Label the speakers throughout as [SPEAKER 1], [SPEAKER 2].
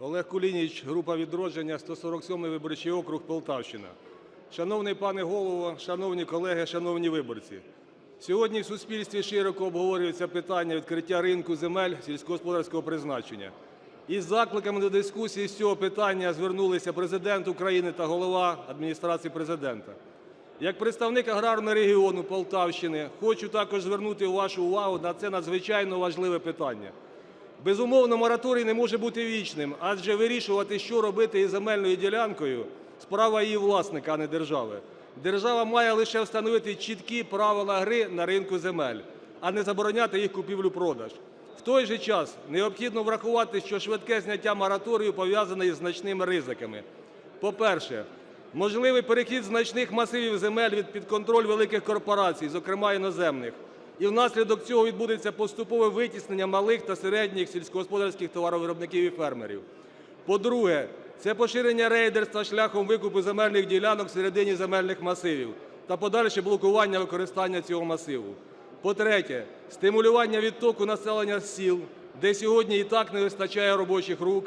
[SPEAKER 1] Олег Кулініч, група "Відродження", 147 виборчий округ, Полтавщина. Шановний пане Голово, шановні колеги, шановні виборці! Сьогодні в суспільстві широко обговорюється питання відкриття ринку земель сільськогосподарського призначення. Із закликами до дискусії з цього питання звернулися Президент України та голова Адміністрації Президента. Як представник аграрного регіону Полтавщини хочу також звернути вашу увагу на це надзвичайно важливе питання. Безумовно, мораторій не може бути вічним, адже вирішувати, що робити із земельною ділянкою – справа її власника, а не держави. Держава має лише встановити чіткі правила гри на ринку земель, а не забороняти їх купівлю-продаж. В той же час необхідно врахувати, що швидке зняття мораторію пов'язане із значними ризиками. По-перше, можливий перехід значних масивів земель від під контроль великих корпорацій, зокрема іноземних, і внаслідок цього відбудеться поступове витіснення малих та середніх сільськогосподарських товаровиробників і фермерів. По-друге, це поширення рейдерства шляхом викупу земельних ділянок всередині земельних масивів та подальше блокування використання цього масиву. По-третє, стимулювання відтоку населення з сіл, де сьогодні і так не вистачає робочих рук,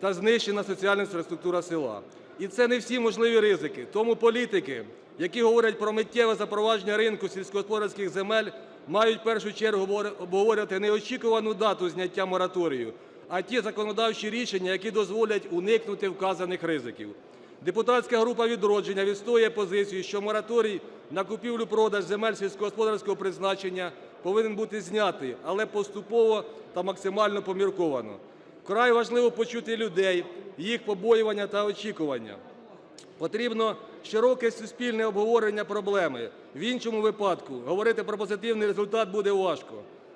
[SPEAKER 1] та знищена соціальна інфраструктура села. І це не всі можливі ризики. Тому політики, які говорять про миттєве запровадження ринку сільськогосподарських земель, мають в першу чергу обговорювати не очікувану дату зняття мораторію, а ті законодавчі рішення, які дозволять уникнути вказаних ризиків. Депутатська група "Відродження" відстоює позицію, що мораторій на купівлю-продаж земель сільськогосподарського призначення повинен бути знятий, але поступово та максимально помірковано. Вкрай важливо почути людей, їх побоювання та очікування. Потрібно широке суспільне обговорення проблеми. В іншому випадку говорити про позитивний результат буде важко.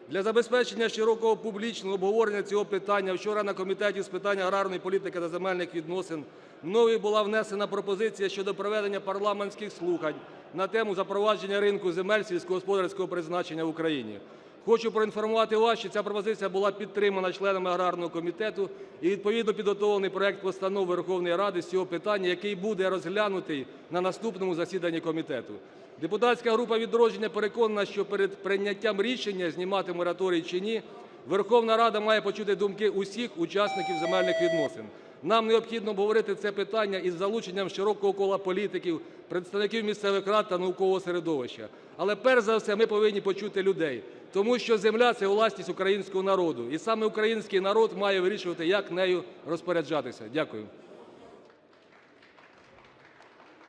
[SPEAKER 1] Для забезпечення широкого публічного обговорення цього питання вчора на Комітеті з питань аграрної політики та земельних відносин мною була внесена пропозиція щодо проведення парламентських слухань на тему запровадження ринку земель сільськогосподарського призначення в Україні. Хочу проінформувати вас, що ця пропозиція була підтримана членами аграрного комітету і відповідно підготовлений проект постанови Верховної Ради з цього питання, який буде розглянутий на наступному засіданні комітету. Депутатська група "Відродження" переконана, що перед прийняттям рішення знімати мораторій чи ні, Верховна Рада має почути думки усіх учасників земельних відносин. Нам необхідно обговорити це питання із залученням широкого кола політиків, представників місцевих рад та наукового середовища. Але перш за все ми повинні почути людей, тому що земля – це власність українського народу, і саме український народ має вирішувати, як нею розпоряджатися. Дякую.